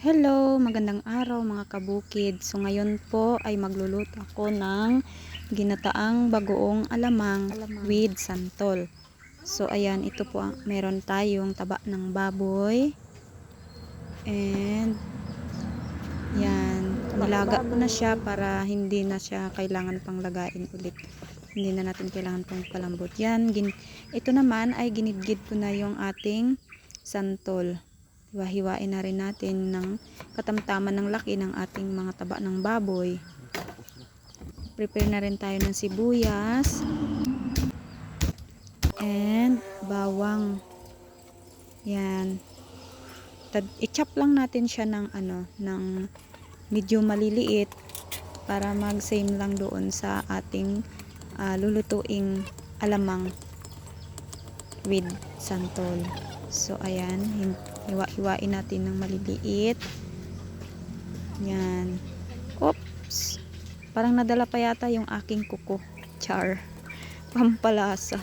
Hello, magandang araw mga kabukid. So ngayon po ay magluluto ako ng ginataang bagoong alamang, with santol. So ayan, ito po ang meron tayong taba ng baboy. And yan, nilaga ko na siya para hindi na siya kailangan pang lagain ulit. Hindi na natin kailangan pang palambot. Yan, gin, ito naman ay ginidgid ko na yung ating santol. Hiwa-hiwain na rin natin ng katamtaman ng laki ng ating mga taba ng baboy. Prepare na rin tayo ng sibuyas. And bawang. Yan. Tad i-chop lang natin siya ng ano, ng medyo maliliit para mag-same lang doon sa ating ah, lulutuing alamang with santol. So, ayan. Hiwa-hiwain natin ng maliliit. Yan. Oops. Parang nadala pa yata yung aking kuko. Char. Pampalasa.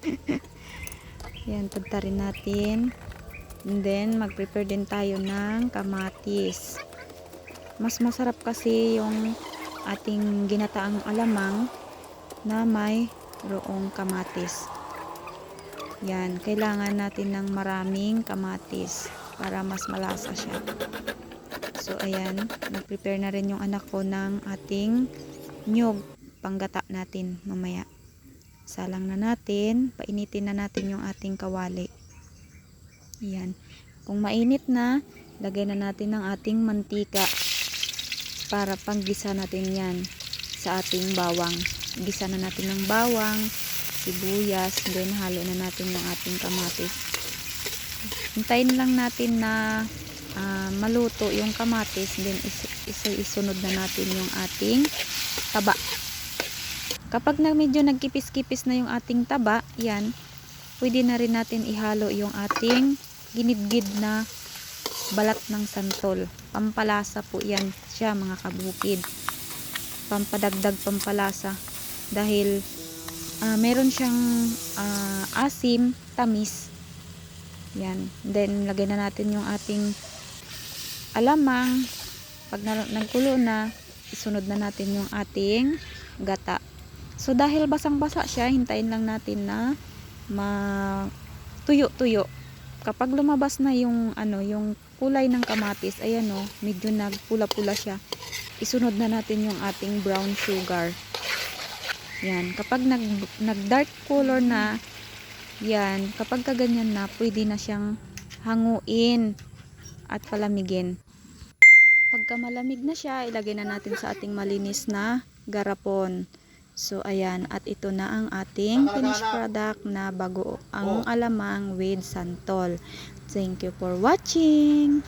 Yan. Tagtarin natin. And then, mag-prepare din tayo ng kamatis. Mas masarap kasi yung ating ginataang alamang na may roong kamatis. Yan, kailangan natin ng maraming kamatis para mas malasa siya. So, ayan, nag-prepare na rin yung anak ko ng ating nyog panggata natin mamaya. Salang na natin, painitin na natin yung ating kawali. Yan. Kung mainit na, lagay na natin ng ating mantika para panggisa natin yan sa ating bawang. Gisa na natin ng bawang, sibuyas, then halo na natin yung ating kamatis. Hintayin lang natin na ah, maluto yung kamatis, then is- is- isunod na natin yung ating taba. Kapag na medyo nagkipis-kipis na yung ating taba, yan, pwede na rin natin ihalo yung ating ginidgid na balat ng santol. Pampalasa po yan siya mga kabukid. Pampadagdag pampalasa. Dahil ah, meron siyang ah, asim, tamis. Yan. Then, lagay na natin yung ating alamang. Pag na, nagkulo na, isunod na natin yung ating gata. So, dahil basang-basa siya, hintayin lang natin na matuyo-tuyo. Kapag lumabas na yung ano, yung kulay ng kamatis, ayan o, medyo nagpula-pula siya. Isunod na natin yung ating brown sugar. Yan, kapag nag, nag dark color na, yan, kapag kaganyan na, pwede na siyang hanguin at palamigin. Pagka malamig na siya, ilagay na natin sa ating malinis na garapon. So, ayan, at ito na ang ating finished product na bago ang alamang with santol. Thank you for watching!